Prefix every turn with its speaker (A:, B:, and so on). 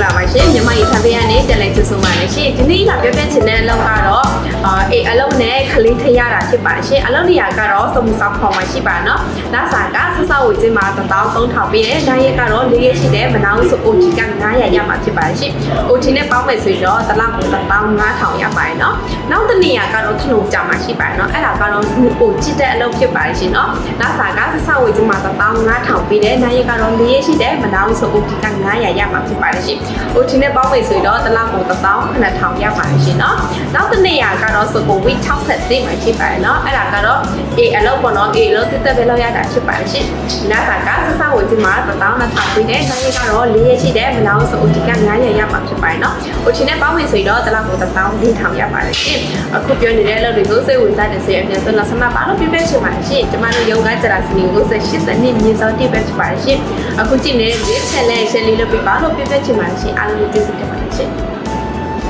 A: ္ဂလာပါရှင်မြန်မာရေထားပေးရနဲ့တက်လိုက်ချဆိုပါနဲ့ရှင်ဒီနေ့ကပြောပြချင်တဲ့အလုပ်ကတော့အာအေးအလုပ်နဲ့ခလေးထရတာဖြစ်ပါတယ်ရှင်အလုပ်နေရာကတော့စမှုဆောင်ခေါ်မှာရှိပါနော်လာစာကဆဆဝေချင်းမှာ13000ပေးတယ်နိုင်ရက်ကတော့၄ရက်ရှိတယ်မနောင်းဆို OT က900ရမှာဖြစ်ပါတယ်ရှင် OT နဲ့ပေါင်းမယ်ဆိုရင်တော့တစ်လကို15000ရပါတယ်နော် နောက်တစ်နေရာကတော့ထလုံကြမှာရှိပါတယ်နော်အဲ့ဒါကတော့လူကိုကြည့်တဲ့အလုပ်ဖြစ်ပါတယ်ရှင်နော်လာစာကဆဆဝေချင်းမှာ15000ပေးတယ်နိုင်ရက်ကတော့၄ရက်ရှိတယ်မနောင်းဆို OT က900ရမှာဖြစ်ပါတယ်ရှင် OT နဲ့ပေါင်းမယ်ဆိုရင်တော့တစ်လကို15000ရပါတယ်ရှင်နော်နောက်တစ်နေရာကတော့ဆိုကို week 60သိမှာရှိပါတယ်နော်အဲ့ဒါကတော့ A အလုပ်ပေါ့နော် A အလုပ်တက်တက်ပဲလောက်ရတာဖြစ်ပါတယ်ရှင်နာစာက စစဝေချင်းမှာ12000ပေးတယ်နိုင်ရက်ကတော့၄ရက်ရှိတယ်မနောင်းဆို OT က900ရမှာဖြစ်ပါတယ်နော် OT နဲ့ပေါင်းမယ်ဆိုရင်တော့တစ်လကို14000ရပါတယ်ရှင်အခုပြောနေတဲ့အလုပ်တွေကိုစိတ်ဝင်စားတဲ့ဆိုရင်အပြန်ဆုံးတော့ဆမပါလို့ပြပြချင်ပါတယ်ရှင်ကျမတို့ယောဂကြရာစီနီကို80နှစ်မြေစောတိပဲဖြစ်ပါတယ်ရှင်အခုကြည့်နေတဲ့ challenge ရှယ်လေးလုပ်ပြပါလို့ပြပြချင်ပါတယ်ရှင်အားလုံးကျေးဇူးတင်ပါတယ်